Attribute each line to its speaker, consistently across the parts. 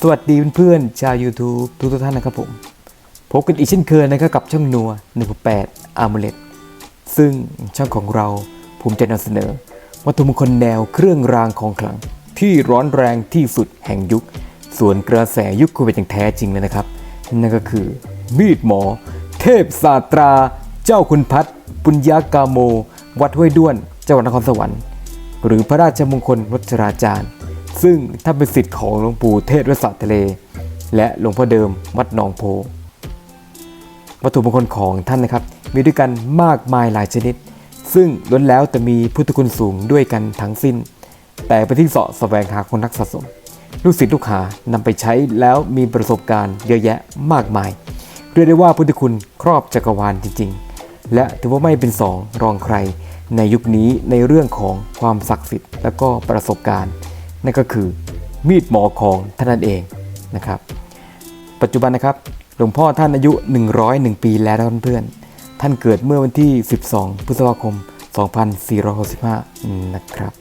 Speaker 1: สวัสดีเพื่อนๆชาว YouTube ทุกท่านนะครับผม พบกันอีกเช่นเคยนะครับกับช่องนัว168 a r m u l e t ซึ่งช่องของเราภูมิใจนำเสนอ วัตถุมงคลแนวเครื่องรางของขลัง ที่ร้อนแรงที่สุดแห่งยุค ส่วนกระแสยุคโควิดอย่างแท้จริงเลยนะครับ นั่นก็คือ มีดหมอ เทพศาสตรา เจ้าคุณพัฒน์ปุญญากาโม วัดห้วยด้วนจังหวัดนครสวรรค์ หรือพระราชมงคลวัชราจารย์ ซึ่งถ้านเป็นสิทธิ์ของหลวงปู่เทศวสระทะเล และหลวงพ่อเดิมวัดหนองโพ วัตถุมงคลของท่านนะครับ มีด้วยกันมากมายหลายชนิด ซึ่งล้วนแล้วแต่มีพุทธคุณสูงด้วยกันทั้งสิ้น แต่ไปที่เสาะแสวงหาคนนักสะสม ลูกศิษย์ลูกหานำไปใช้แล้วมีประสบการณ์เยอะแยะมากมาย เรียกได้ว่าพุทธคุณครอบจักรวาลจริง ๆ และถือว่าไม่เป็นสองรองใครในยุคนี้ในเรื่องของความศักดิ์สิทธิ์และก็ประสบการณ์ นั่นก็คือมีดหมอของท่านนั่นเองนะครับ ปัจจุบันนะครับหลวงพ่อท่านอายุ 101 ปีแล้วเพื่อนๆ ท่านเกิดเมื่อวันที่ 12 พฤษภาคม 2465 นะครับ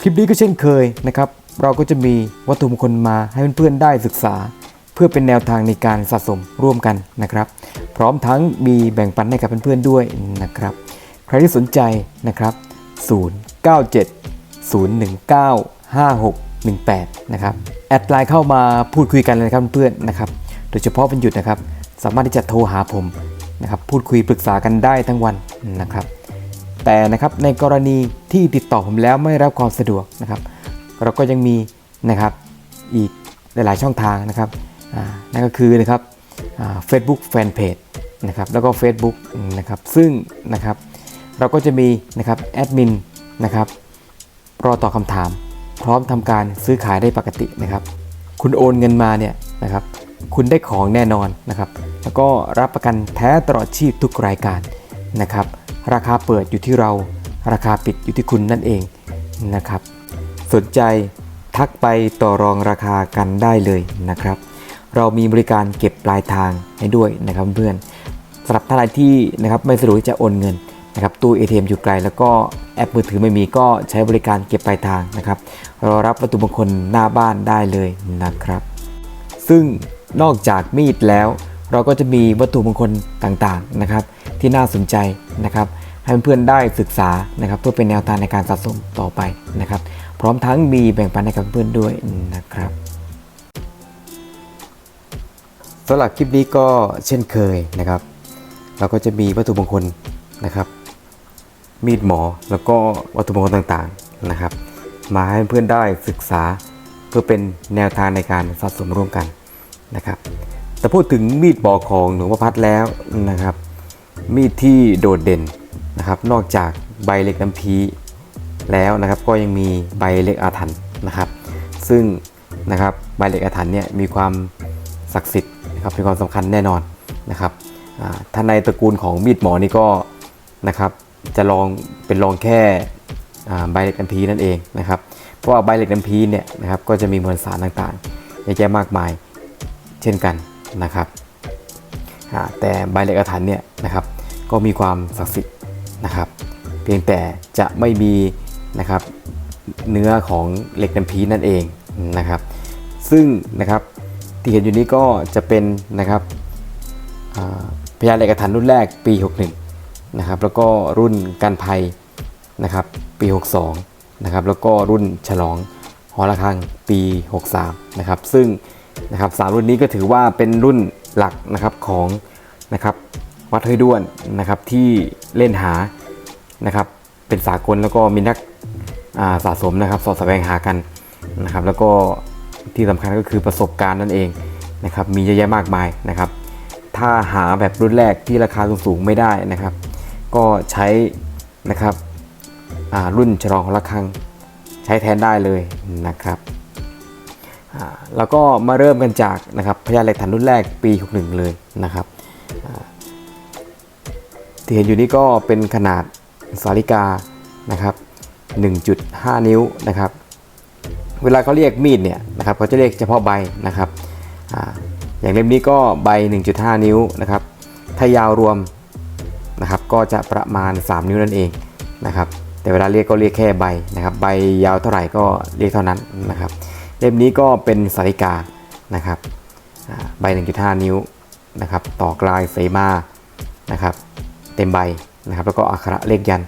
Speaker 1: คลิปนี้ก็เช่นเคยนะครับ เราก็จะมีวัตถุมงคลมาให้เพื่อนๆได้ศึกษา เพื่อเป็นแนวทางในการสะสมร่วมกันนะครับ พร้อมทั้งมีแบ่งปันให้กับเพื่อนๆด้วยนะครับ ใครที่สนใจนะครับ 097 019 5618 นะครับ แอดไลน์เข้ามาพูดคุยกันเลยนะครับเพื่อนนะครับ โดยเฉพาะวันหยุดนะครับ สามารถที่จะโทรหาผมนะครับ พูดคุยปรึกษากันได้ทั้งวันนะครับ แต่นะครับในกรณีที่ติดต่อผมแล้วไม่รับความสะดวกนะครับ เราก็ยังมีนะครับอีกหลาย ๆ ช่องทางนะครับนั่นก็คือนะครับเฟซบุ๊กแฟนเพจนะครับแล้วก็ Facebook นะครับซึ่งนะครับเราก็จะมีนะครับแอดมินนะครับ รอตอบคำถาม พร้อมทำการซื้อขายได้ปกตินะครับ คุณโอนเงินมาเนี่ยนะครับ คุณได้ของแน่นอนนะครับ แล้วก็รับประกันแท้ตลอดชีพทุกรายการนะครับ ราคาเปิดอยู่ที่เรา ราคาปิดอยู่ที่คุณนั่นเองนะครับ สนใจทักไปต่อรองราคากันได้เลยนะครับ เรามีบริการเก็บปลายทางให้ด้วยนะครับเพื่อนสำหรับท่านใดที่นะครับไม่สะดวกจะโอนเงิน นะครับตู้ ATM อยู่ไกล แล้วก็แอปมือถือไม่มีก็ใช้บริการเก็บปลายทางนะครับรอรับวัตถุมงคลหน้าบ้านได้เลยนะครับ ซึ่งนอกจากมีดแล้ว เราก็จะมีวัตถุมงคลต่างๆนะครับ ที่น่าสนใจนะครับ ให้เพื่อนๆได้ศึกษานะครับ เพื่อเป็นแนวทางในการสะสมต่อไปนะครับ พร้อมทั้งมีแบ่งปันให้กับเพื่อนด้วยนะครับสำหรับคลิปนี้ก็เช่นเคยนะครับ เราก็จะมีวัตถุมงคลนะครับ มีดหมอ แล้วก็วัตถุมงคลต่างๆนะครับ มาให้เพื่อนได้ศึกษาเพื่อเป็นแนวทางในการสะสมร่วมกันนะครับแต่พูดถึงมีดหมอของหลวงพ่อพัดแล้วนะครับ มีดที่โดดเด่นนะครับ นอกจากใบเหล็กน้ำพีแล้วนะครับก็ยังมีใบเหล็กอาถรรพ์นะครับ ซึ่งนะครับใบเหล็กอาถรรพ์เนี่ยมีความศักดิ์สิทธิ์นะครับมีความสำคัญแน่นอนนะครับอ่าถ้าในตระกูลของมีดหมอนี่ก็นะครับ จะลองเป็นลองแค่ใบเหล็กน้ำพีนั่นเองนะครับ เพราะว่าใบเหล็กน้ำพีเนี่ยนะครับก็จะมีมวลสารต่างๆเยอะแยะมากมายเช่นกันนะครับ แต่ใบเหล็กอาถรรพ์เนี่ยนะครับก็มีความศักดิ์สิทธิ์นะครับ เพียงแต่จะไม่มีนะครับเนื้อของเหล็กน้ำพีนั่นเองนะครับ ซึ่งนะครับที่เห็นอยู่นี้ก็จะเป็นนะครับพญาเหล็กอาถรรพ์รุ่นแรกปี 61 นะครับแล้วก็รุ่นกันภัยนะครับปี 62นะครับแล้วก็รุ่นฉลองหอระฆังปี 63นะครับซึ่งนะครับสามรุ่นนี้ก็ถือว่าเป็นรุ่นหลักนะครับของนะครับวัดห้วยด้วนนะครับที่เล่นหานะครับเป็นสากลแล้วก็มีนักอาสะสมนะครับ สอดแสวงหากันนะครับ แล้วก็ที่สำคัญก็คือประสบการณ์นั่นเองนะครับมีเยอะแยะมากมายนะครับ ถ้าหาแบบรุ่นแรกที่ราคาสูงๆไม่ได้นะครับ ก็ใช้นะครับรุ่นฉลองระฆังใช้แทนได้เลยนะครับแล้วก็มาเริ่มกันจากนะครับพญาเหล็กฐานรุ่นแรกปี 61 เลยนะครับที่เห็นอยู่นี้ก็เป็นขนาดสาริกานะครับ 1.5 นิ้วนะครับ เวลาเขาเรียกมีดเนี่ยนะครับเขาจะเรียกเฉพาะใบนะครับออย่างเล่มนี้ก็ใบ 1.5 นิ้วนะครับ ถ้ายาวรวม นะครับก็จะประมาณ 3 นิ้วนั่นเองนะครับแต่เวลาเรียกก็เรียกแค่ใบนะครับใบยาวเท่าไหร่ก็เรียกเท่านั้นนะครับเล่มนี้ก็เป็นสาริกานะครับอ่าใบ 1.5 นิ้วนะครับต่อกลายเสมานะครับเต็มใบนะครับแล้วก็อักขระเลขยัน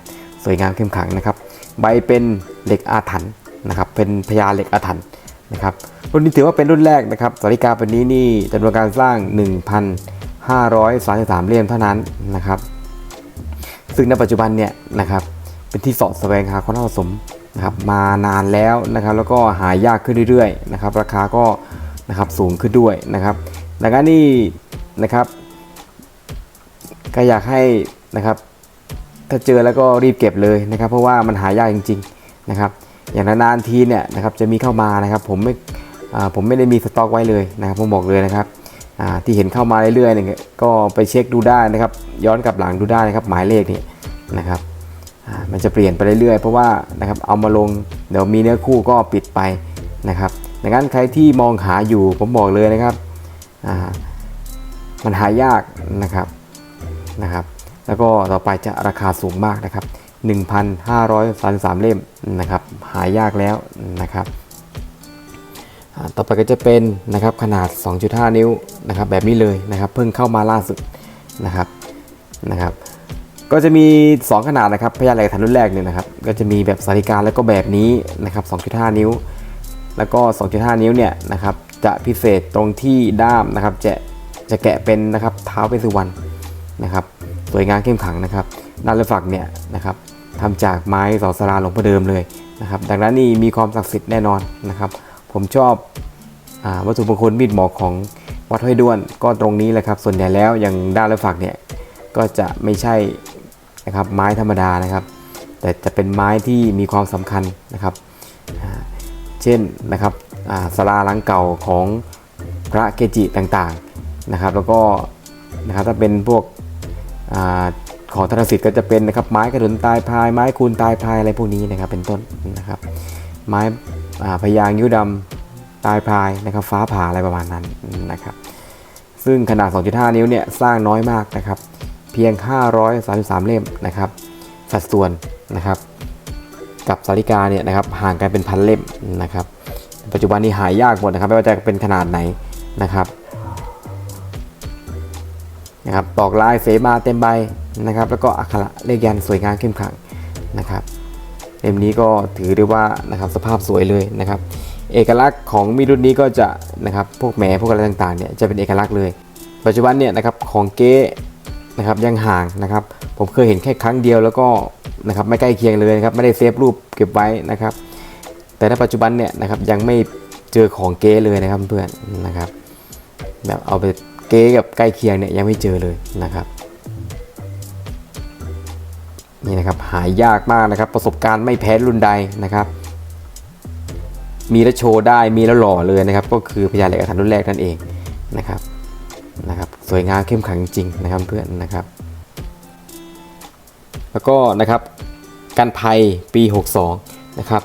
Speaker 1: สวยงามเข้มขังนะครับใบเป็นเหล็กอาถรรพ์นะครับเป็นพญาเหล็กอาถรรพ์นะครับรุ่นนี้ถือว่าเป็นรุ่นแรกนะครับสาริกาเป็นนี้นี่จำนวนการสร้าง 1,533 เล่มเท่านั้นนะครับ ซึ่งในปัจจุบันเนี่ยนะครับเป็นที่สาะแสวงหาความน่าผสมนะครับมานานแล้วนะครับแล้วก็หายากขึ้นเรื่อยๆนะครับราคาก็นะครับสูงขึ้นด้วยนะครับดังนั้นนี่นะครับก็อยากให้นะครับถ้าเจอแล้วก็รีบเก็บเลยนะครับ เพราะว่ามันหายากจริงๆนะครับอย่างนานๆทีเนี่ยนะครับจะมีเข้ามานะครับผมไม่ผมไม่ได้มีสต็อกไว้เลยนะครับผมบอกเลยนะครับ ที่เห็นเข้ามาเรื่อยๆเนี่ยก็ไปเช็คดูได้นะครับ ย้อนกลับหลังดูได้นะครับหมายเลขนี่นะครับอ่ามันจะเปลี่ยนไปเรื่อยๆ เพราะว่านะครับเอามาลงเดี๋ยวมีเนื้อคู่ก็ปิดไปนะครับดังนั้นใครที่มองหาอยู่ผมบอกเลยนะครับอ่ามันหายากนะครับนะครับ แล้วก็ต่อไปจะราคาสูงมากนะครับ 1,533 เล่มนะครับ หายากแล้วนะครับ ต่อไปก็จะเป็นนะครับขนาด 2.5 นิ้วนะครับแบบนี้เลยนะครับเพิ่งเข้ามาล่าสุดนะครับนะครับ ก็จะมี 2 ขนาดนะครับพยาเหล็กฐานรุ่นแรกเนี่ยนะครับ ก็จะมีแบบสาริกาแล้วก็แบบนี้นะครับ 2.5 นิ้ว แล้วก็ 2.5 นิ้วเนี่ยนะครับจะพิเศษตรงที่ด้ามนะครับจะจะแกะเป็นนะครับเท้าเป็นสุวรรณนะครับสวยงามเข้มขังนะครับด้านละฝักเนี่ยนะครับทำจากไม้สอสลาหลวงพ่อเดิมเลยนะครับ ดังนั้นนี่มีความศักดิ์สิทธิ์แน่นอนนะครับ ผมชอบอวัตถุมงคลมีดหมอของวัดห้วยด้วนก็ตรงนี้แหละครับ ส่วนใหญ่แล้วอย่างด้านละฝักเนี่ยก็จะไม่ใช่นะครับไม้ธรรมดานะครับ แต่จะเป็นไม้ที่มีความสำคัญนะครับ เช่นนะครับอ่าศาลาหลังเก่าของพระเกจิต่างๆนะครับ แล้วก็นะครับถ้าเป็นพวกอของธนสิทธิ์ก็จะเป็นนะครับไม้กระดุนตายพายไม้คูณตายพายอะไรพวกนี้นะครับเป็นต้นนะครับ ไม้ พยางยิ้วดำตายพายนะครับฟ้าผ่าอะไรประมาณนั้นนะครับซึ่งขนาด 2.5 นิ้วเนี่ยสร้างน้อยมากนะครับเพียง 533 เล่มนะครับสัดส่วนนะครับกับสาริกาเนี่ยนะครับห่างกันเป็นพันเล่มนะครับปัจจุบันนี้หายากหมดนะครับไม่ว่าจะเป็นขนาดไหนนะครับนะครับตอกลายเสมาเต็มใบนะครับแล้วก็อักขระเลขยันสวยงามเข้มขังนะครับ เล่มนี้ก็ถือได้ว่านะครับสภาพสวยเลยนะครับ เอกลักษณ์ของมีดรุ่นนี้ก็จะนะครับพวกแหมพวกอะไรต่างๆเนี่ยจะเป็นเอกลักษณ์เลย ปัจจุบันเนี่ยนะครับของเก๊นะครับยังห่างนะครับ ผมเคยเห็นแค่ครั้งเดียวแล้วก็นะครับไม่ใกล้เคียงเลยนะครับไม่ได้เซฟรูปเก็บไว้นะครับ แต่ในปัจจุบันเนี่ยนะครับยังไม่เจอของเก๊เลยนะครับเพื่อนนะครับแบบเอาไปเก๊กับใกล้เคียงเนี่ยยังไม่เจอเลยนะครับ นี่นะครับหายากมากนะครับ ประสบการณ์ไม่แพ้รุ่นใดนะครับ มีแล้วโชว์ได้มีแล้วหล่อเลยนะครับ ก็คือพญาเหล็กอาถรรพ์รุ่นแรกนั่นเองนะครับนะครับ สวยงามเข้มขังจริงนะครับเพื่อนนะครับ แล้วก็นะครับกันภัยปี 62 นะครับ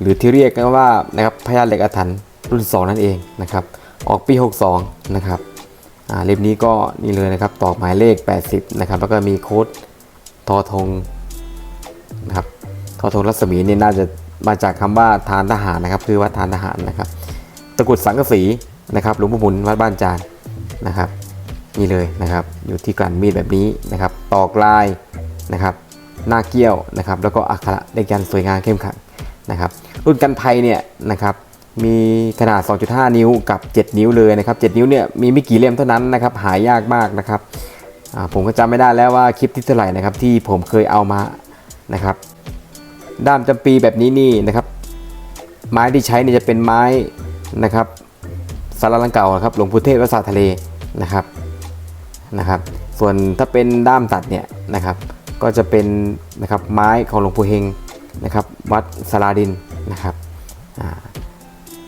Speaker 1: หรือที่เรียกกันว่านะครับพญาเหล็กอาถรรพ์รุ่น 2 นั่นเองนะครับ ออกปี 62 นะครับอ่าเล่มนี้ก็นี่เลยนะครับตอกหมายเลข 80 นะครับ แล้วก็มีโค้ด ทอธงนะครับทอธงรัศมีนี่น่าจะมาจากคำว่าทานทหารนะครับ คือว่าทานทหารนะครับ ตะกุดสังกสีนะครับหลวงพ่อหมุนวัดบ้านจานนะครับ นี่เลยนะครับ อยู่ที่กลันมีดแบบนี้นะครับ ตอกลายนะครับหน้าเกี้ยวนะครับ แล้วก็อักขระเลขยันต์สวยงามเข้มขังนะครับ รุ่นกันภัยเนี่ยนะครับมีขนาด 2.5 นิ้วกับ 7 นิ้วเลยนะครับ 7 นิ้วเนี่ยมีไม่กี่เล่มเท่านั้นนะครับ หายากมากนะครับ ผมก็จำไม่ได้แล้วว่าคลิปที่เท่าไหร่นะครับที่ผมเคยเอามานะครับ ด้ามจำปีแบบนี้นี่นะครับ ไม้ที่ใช้เนี่ยจะเป็นไม้นะครับสาราลังเก่าครับหลวงพุเทศวัดสาทะเลนะครับนะครับ ส่วนถ้าเป็นด้ามตัดเนี่ยนะครับ ก็จะเป็นนะครับไม้ของหลวงปู่เฮงนะครับ วัดสาราดินนะครับ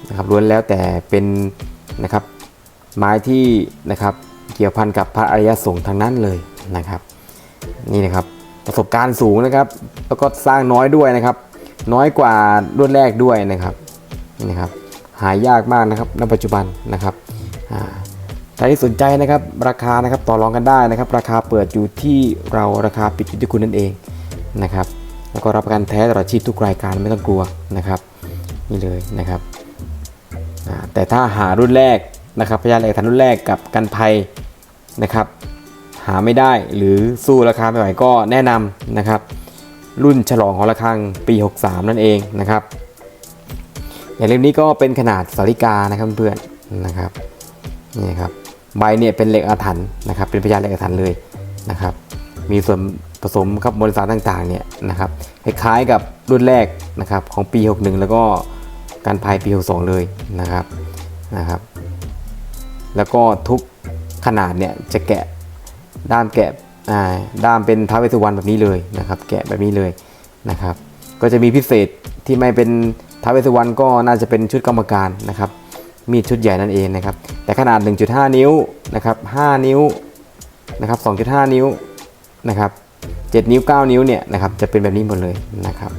Speaker 1: นะครับล้วนแล้วแต่เป็นนะครับไม้ที่นะครับ เกี่ยวพันกับพระอริยสงฆ์ทั้งนั้นเลยนะครับ นี่นะครับประสบการณ์สูงนะครับ แล้วก็สร้างน้อยด้วยนะครับ น้อยกว่ารุ่นแรกด้วยนะครับนี่นะครับ หายากมากนะครับณปัจจุบันนะครับใครที่สนใจนะครับ ราคานะครับต่อรองกันได้นะครับ ราคาเปิดอยู่ที่เราราคาปิดอยู่ที่คุณนั่นเองนะครับแล้วก็รับประกันแท้ตลอดชีพทุกรายการไม่ต้องกลัวนะครับ นี่เลยนะครับแต่ถ้าหารุ่นแรก นะครับพญาเหล็กฐานรุ่นแรกกับกันภัยนะครับหาไม่ได้หรือสู้ราคาไม่ไหวก็แนะนำนะครับ รุ่นฉลองของระฆังปี 63 นั่นเองนะครับอย่างเล่มนี้ก็เป็นขนาดสาริกานะครับเพื่อนนะครับนี่ครับใบเนี่ยเป็นเหล็กอาถรรพ์นะครับเป็นพญานเหล็กอาถรรพ์เลยนะครับ มีส่วนผสมครับมวลสารต่างๆเนี่ยนะครับคล้ายๆกับรุ่นแรกนะครับของปี 61 แล้วก็การพายปี 62 เลยนะครับนะครับ แล้วก็ทุกขนาดเนี่ยจะแกะด้ามแกะด้ามเป็นท้าวเวสสุวรรณแบบนี้เลยนะครับ แกะแบบนี้เลยนะครับ ก็จะมีพิเศษที่ไม่เป็นท้าวเวสสุวรรณก็น่าจะเป็นชุดกรรมการนะครับ มีชุดใหญ่นั่นเองนะครับ แต่ขนาด 1.5 นิ้วนะครับ5นิ้วนะครับ2.5 นิ้วนะครับ7นิ้ว 9 นิ้วเนี่ยนะครับจะเป็นแบบนี้หมดเลยนะครับ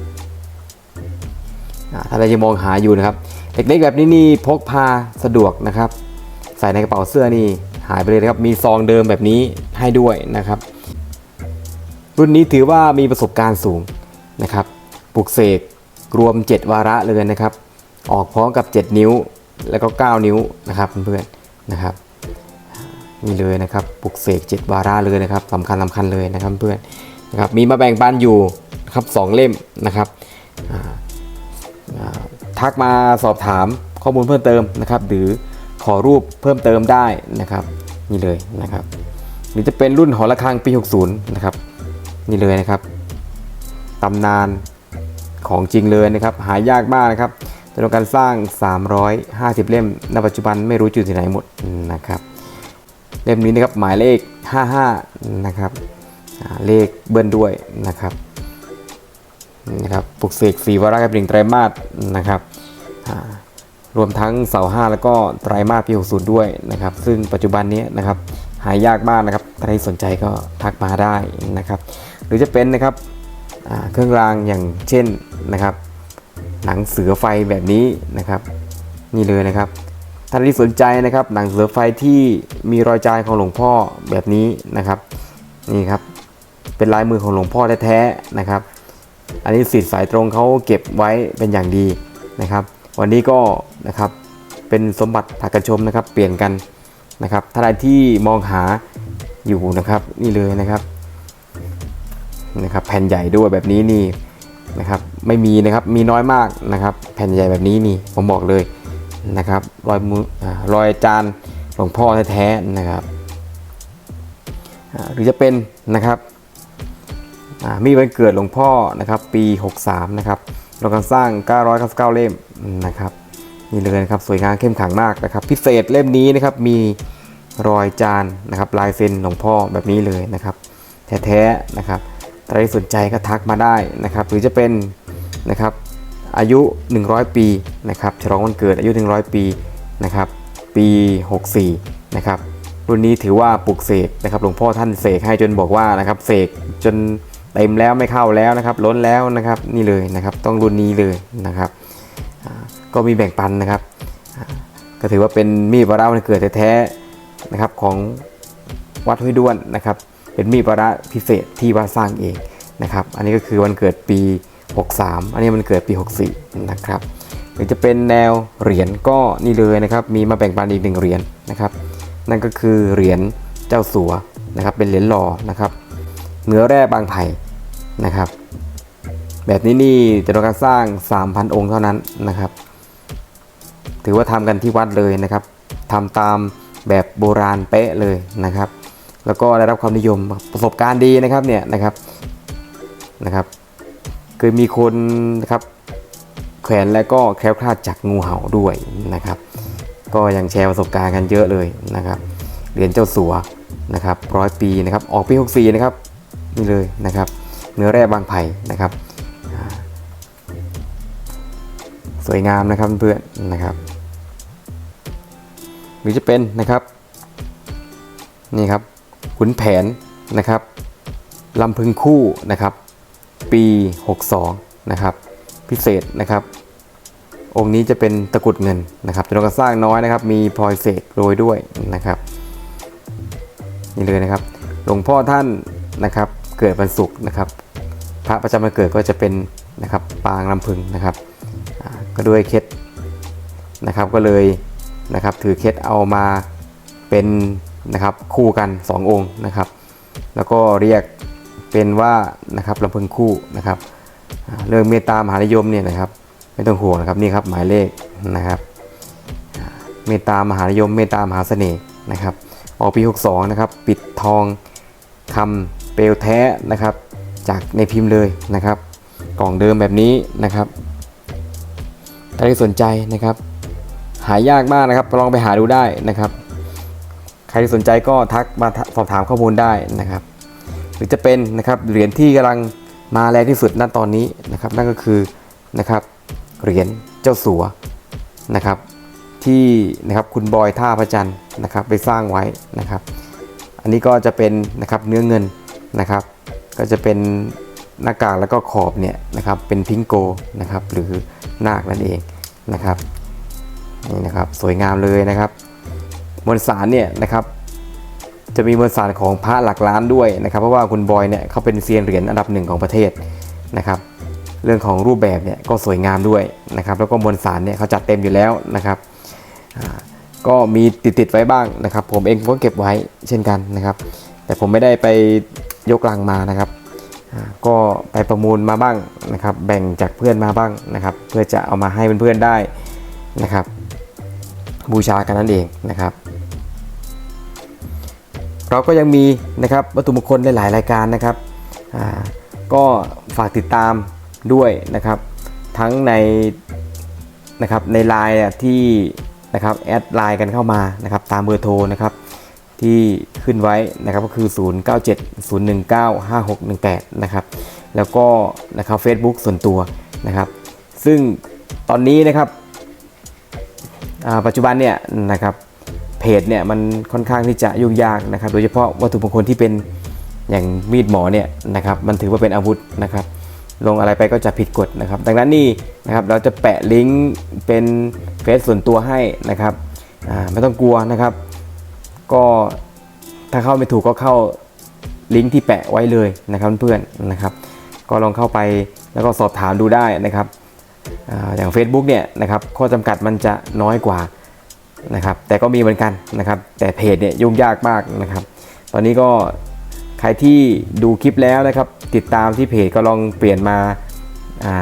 Speaker 1: อ่าถ้าเราจะมองหาอยู่นะครับเล็กๆแบบนี้นี่พกพาสะดวกนะครับ ใส่ในกระเป๋าเสื้อนี่หายไปเลยนะครับ มีซองเดิมแบบนี้ให้ด้วยนะครับ รุ่นนี้ถือว่ามีประสบการณ์สูงนะครับปลุกเสกรวม 7 วาระเลยนะครับ ออกพร้อมกับ 7 นิ้วแล้วก็ 9 นิ้วนะครับเพื่อนๆนะครับนี่เลยนะครับปลุกเสก7วาระเลยนะครับสำคัญสำคัญเลยนะครับเพื่อนนะครับมีมาแบ่งปันอยู่นะครับสองเล่มนะครับทักมาสอบถามข้อมูลเพิ่มเติมนะครับ หรือ ขอรูปเพิ่มเติมได้นะครับ นี่เลยนะครับหรือจะเป็นรุ่นหอระฆังปี 60 นะครับ นี่เลยนะครับตำนานของจริงเลยนะครับ หายากมากนะครับจำนวนการสร้าง 350 เล่มณปัจจุบันไม่รู้จุดที่ไหนหมดนะครับ เล่มนี้นะครับหมายเลข 55 นะครับเลขเบิ้ลด้วยนะครับนี่นะครับปลุกเสกสีวาระกับหนึ่งไตรมาสนะครับ รวมทั้งเสาห้าแล้วก็ไตรมาสปี60ด้วยนะครับ ซึ่งปัจจุบันนี้นะครับหายากมากนะครับถ้าใครสนใจก็ทักมาได้นะครับ หรือจะเป็นนะครับเครื่องรางอย่างเช่นนะครับ หนังเสือไฟแบบนี้นะครับ นี่เลยนะครับท่านที่สนใจนะครับหนังเสือไฟที่มีรอยจานของหลวงพ่อแบบนี้นะครับนี่ครับเป็นลายมือของหลวงพ่อแท้ๆนะครับ อันนี้สิทธิ์สายตรงเขาเก็บไว้เป็นอย่างดีนะครับ วันนี้ก็นะครับเป็นสมบัติผักกระชมนะครับ เปลี่ยนกันนะครับถ้าใครที่มองหาอยู่นะครับ นี่เลยนะครับนะครับ แผ่นใหญ่ด้วยแบบนี้นี่นะครับ ไม่มีนะครับมีน้อยมากนะครับ แผ่นใหญ่แบบนี้นี่ผมบอกเลยนะครับรอยมืออ่ารอยจานหลวงพ่อแท้ๆนะครับอ่าหรือจะเป็นนะครับอ่ามีวันเกิดหลวงพ่อนะครับ ปี 63 นะครับ เรากำลังสร้าง 999 เล่มนะครับนี่เลยนะครับสวยงามเข้มขังมากนะครับ พิเศษเล่มนี้นะครับมีรอยจานนะครับลายเซ็นหลวงพ่อแบบนี้เลยนะครับ แท้ๆนะครับใครสนใจก็ทักมาได้นะครับ หรือจะเป็นนะครับอายุ 100 ปีนะครับฉลองวันเกิดอายุ 100 ปีนะครับปี 64 นะครับรุ่นนี้ถือว่าปลุกเสกนะครับหลวงพ่อท่านเสกให้จนบอกว่านะครับเสกจน เต็มแล้วไม่เข้าแล้วนะครับล้นแล้วนะครับนี่เลยนะครับต้องรุ่นนี้เลยนะครับก็มีแบ่งปันนะครับ ก็ถือว่าเป็นมีดปลาร้าวันเกิดแท้ๆนะครับของวัดห้วยด้วนนะครับ เป็นมีดปลาร้าพิเศษที่วัดสร้างเองนะครับ อันนี้ก็คือวันเกิดปี 63 อันนี้มันเกิดปี 64 นะครับหรือจะเป็นแนวเหรียญก็นี่เลยนะครับ มีมาแบ่งปันอีกหนึ่งเหรียญนะครับ นั่นก็คือเหรียญเจ้าสัวนะครับ เป็นเหรียญหล่อนะครับ เนื้อแร่บางไผ่ นะครับ แบบนี้นี่จำนวนการสร้าง 3,000 องค์เท่านั้นนะครับ ถือว่าทำกันที่วัดเลยนะครับทำตามแบบโบราณเป๊ะเลยนะครับ แล้วก็ได้รับความนิยมประสบการณ์ดีนะครับเนี่ยนะครับนะครับเคยมีคนนะครับแขวนแล้วก็แคล้วคลาดจากงูเห่าด้วยนะครับ ก็ยังแชร์ประสบการณ์กันเยอะเลยนะครับเหรียญเจ้าสัวนะครับร้อยปีนะครับออกปี 64 นะครับนี่เลยนะครับ เนื้อแร่บางไผ่นะครับ สวยงามนะครับเพื่อนนะครับ หรือจะเป็นนะครับ นี่ครับขุนแผนนะครับลำพึงคู่นะครับ ปี 62 นะครับ พิเศษนะครับ องค์นี้จะเป็นตะกรุดเงินนะครับจำนวนการสร้างน้อยนะครับ มีพลอยเศษโรยด้วยนะครับนี่เลยนะครับ หลวงพ่อท่านนะครับ เกิดวันศุกร์นะครับ พระประจำวันเกิดก็จะเป็นนะครับปางลำพึงนะครับก็ด้วยเคล็ดนะครับก็เลยนะครับถือเคสเอามาเป็นนะครับคู่กัน 2 องค์นะครับ แล้วก็เรียกเป็นว่านะครับลำพึงคู่นะครับเรื่องเมตตามหานิยมเนี่ยนะครับไม่ต้องห่วงนะครับนี่ครับหมายเลขนะครับเมตตามหานิยมเมตตามหาเสน่ห์นะครับออกปี 62 นะครับ ปิดทองคำเปลวแท้นะครับ จากในพิมพ์เลยนะครับ กล่องเดิมแบบนี้นะครับใครที่สนใจนะครับ หายากมากนะครับลองไปหาดูได้นะครับ ใครที่สนใจก็ทักมาสอบถามข้อมูลได้นะครับ หรือจะเป็นนะครับเหรียญที่กำลังมาแรงที่สุดณตอนนี้นะครับ นั่นก็คือนะครับเหรียญเจ้าสัวนะครับที่นะครับคุณบอยท่าพระจันทร์นะครับไปสร้างไว้นะครับ อันนี้ก็จะเป็นนะครับเนื้อเงินนะครับ ก็จะเป็นหน้ากากแล้วก็ขอบเนี่ยนะครับเป็นพิงโกนะครับหรือนาคนั่นเองนะครับนี่นะครับสวยงามเลยนะครับ มวลสารเนี่ยนะครับ จะมีมวลสารของพระหลักล้านด้วยนะครับ เพราะว่าคุณบอยเนี่ยเขาเป็นเซียนเหรียญอันดับหนึ่งของประเทศนะครับ เรื่องของรูปแบบเนี่ยก็สวยงามด้วยนะครับ แล้วก็มวลสารเนี่ยเขาจัดเต็มอยู่แล้วนะครับก็มีติดติดๆไว้บ้างนะครับ ผมเองก็เก็บไว้เช่นกันนะครับ แต่ผมไม่ได้ไป ยกลังมานะครับ ก็ไปประมูลมาบ้างนะครับ แบ่งจากเพื่อนมาบ้างนะครับ เพื่อจะเอามาให้เพื่อนๆได้นะครับ บูชากันนั่นเองนะครับ เราก็ยังมีนะครับวัตถุมงคลหลายๆรายการนะครับก็ฝากติดตามด้วยนะครับ ทั้งในนะครับในไลน์ที่นะครับแอดไลน์กันเข้ามานะครับตามเบอร์โทรนะครับ ที่ขึ้นไว้นะครับก็คือ 0970195618 นะครับ แล้วก็นะครับ Facebook ส่วนตัวนะครับ ซึ่งตอนนี้นะครับปัจจุบันเนี่ยนะครับเพจเนี่ยมันค่อนข้างที่จะยุ่งยากนะครับ โดยเฉพาะวัตถุมงคลที่เป็นอย่างมีดหมอเนี่ยนะครับมันถือว่าเป็นอาวุธนะครับ ลงอะไรไปก็จะผิดกฎนะครับ ดังนั้นนี่นะครับเราจะแปะลิงก์เป็นเฟซส่วนตัวให้นะครับไม่ต้องกลัวนะครับ ก็ถ้าเข้าไม่ถูกก็เข้าลิงก์ที่แปะไว้เลยนะครับเพื่อนนะครับ ก็ลองเข้าไปแล้วก็สอบถามดูได้นะครับอย่าง Facebook เนี่ยนะครับข้อจำกัดมันจะน้อยกว่านะครับแต่ก็มีเหมือนกันนะครับ แต่เพจเนี่ยยุ่งยากมากนะครับ ตอนนี้ก็ใครที่ดูคลิปแล้วนะครับ ติดตามที่เพจก็ลองเปลี่ยนมา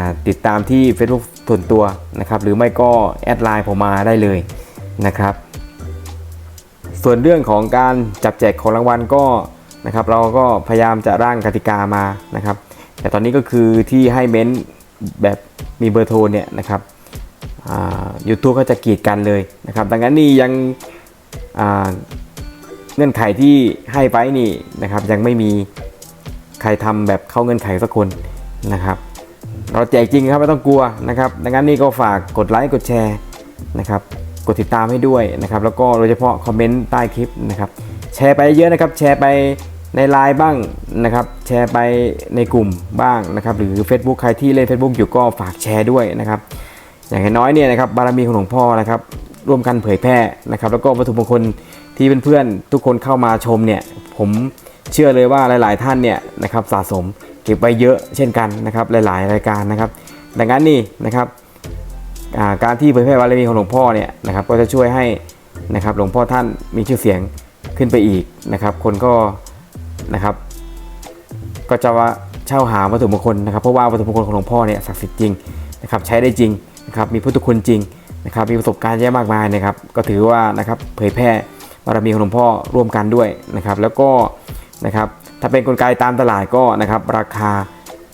Speaker 1: าติดตามที่ Facebook ส่วนตัวนะครับ หรือไม่ก็แอดไลน์ผมมาได้เลยนะครับ ส่วนเรื่องของการจับแจกของรางวัลก็นะครับเราก็พยายามจะร่างกติกามานะครับ แต่ตอนนี้ก็คือที่ให้เม้นแบบมีเบอร์โทรเนี่ยนะครับยูทูบเขาจะกีดกันเลยนะครับดังนั้นนี่ยังเงื่อนไขที่ให้ไปนี่นะครับยังไม่มีใครทำแบบเข้าเงื่อนไขสักคนนะครับ เราแจกจริงครับไม่ต้องกลัวนะครับดังนั้นนี่ก็ฝากกดไลค์กดแชร์นะครับ กดติดตามให้ด้วยนะครับ แล้วก็โดยเฉพาะคอมเมนต์ใต้คลิปนะครับ แชร์ไปเยอะนะครับ แชร์ไปในไลน์บ้างนะครับ แชร์ไปในกลุ่มบ้างนะครับ หรือ Facebook ใครที่เล่น Facebook อยู่ก็ฝากแชร์ด้วยนะครับ อย่างน้อยเนี่ยนะครับบารมีของหลวงพ่อนะครับ ร่วมกันเผยแพร่นะครับ แล้วก็วัตถุมงคลที่เพื่อนๆทุกคนเข้ามาชมเนี่ย ผมเชื่อเลยว่าหลาย ๆ ท่านเนี่ยนะครับสะสมเก็บไว้เยอะเช่นกันนะครับหลาย ๆ รายการนะครับ ดังนั้นนี่นะครับ การที่เผยแพร่บารมีของหลวงพ่อเนี่ยนะครับก็จะช่วยให้นะครับหลวงพ่อท่านมีชื่อเสียงขึ้นไปอีกนะครับ คนก็นะครับก็จะว่าเช่าหาวัตถุมงคลนะครับเพราะว่าวัตถุมงคลของหลวงพ่อเนี่ยศักดิ์สิทธิ์จริงนะครับใช้ได้จริงนะครับมีพุทธคุณจริงนะครับมีประสบการณ์เยอะมากมายนะครับก็ถือว่านะครับเผยแพร่บารมีของหลวงพ่อร่วมกันด้วยนะครับแล้วก็นะครับถ้าเป็นกลไกตามตลาดก็นะครับราคา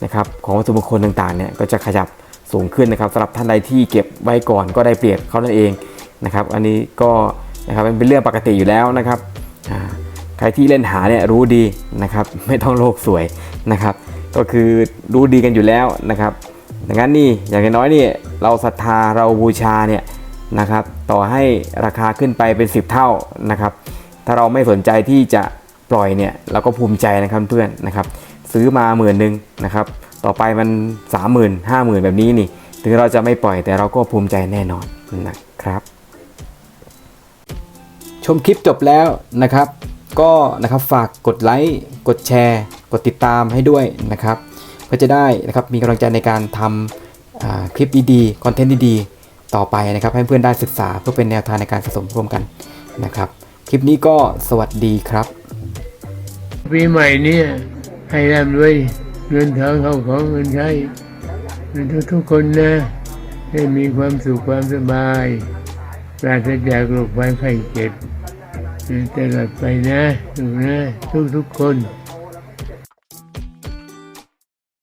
Speaker 1: นะครับของวัตถุมงคลต่างๆเนี่ยก็จะขยับ สูงขึ้นนะครับสำหรับท่านใดที่เก็บไว้ก่อนก็ได้เปรียบเขานั่นเองนะครับ อันนี้ก็นะครับเป็นเรื่องปกติอยู่แล้วนะครับใครที่เล่นหาเนี่ยรู้ดีนะครับ ไม่ต้องโลกสวยนะครับ ก็คือรู้ดีกันอยู่แล้วนะครับดังนั้นนี่อย่างน้อยนี่เราศรัทธาเราบูชาเนี่ยนะครับ ต่อให้ราคาขึ้นไปเป็น 10 เท่านะครับ ถ้าเราไม่สนใจที่จะปล่อยเนี่ยเราก็ภูมิใจนะครับเพื่อนนะครับ ซื้อมาหมื่นหนึ่งนะครับ ต่อไปมัน3 0 0 0 0 5 0,000แบบนี้นี่ ถึงเราจะไม่ปล่อยแต่เราก็ภูมิใจแน่นอนนะครับ ชมคลิปจบแล้วนะครับ ก็นะครับฝากกดไลค์กดแชร์ กดติดตามให้ด้วยนะครับเพื่อจะได้นะครับมีกำลังใจในการทำอ่าคลิปดีๆคอนเทนต์ดีๆ ต่อไปนะครับ ให้เพื่อนได้ศึกษาเพื่อเป็นแนวทางในการสะสมร่วมกันนะครับ คลิปนี้ก็สวัสดีครับ
Speaker 2: ปีใหม่เนี่ยให้ร่ำรวย เงินทองเข้าของเงินใช้ทุกทุกคนนะ ให้มีความสุขความสบายปราศจากโรคภัยไข้เจ็บตลอดไปนะถูกนะทุกทุกคน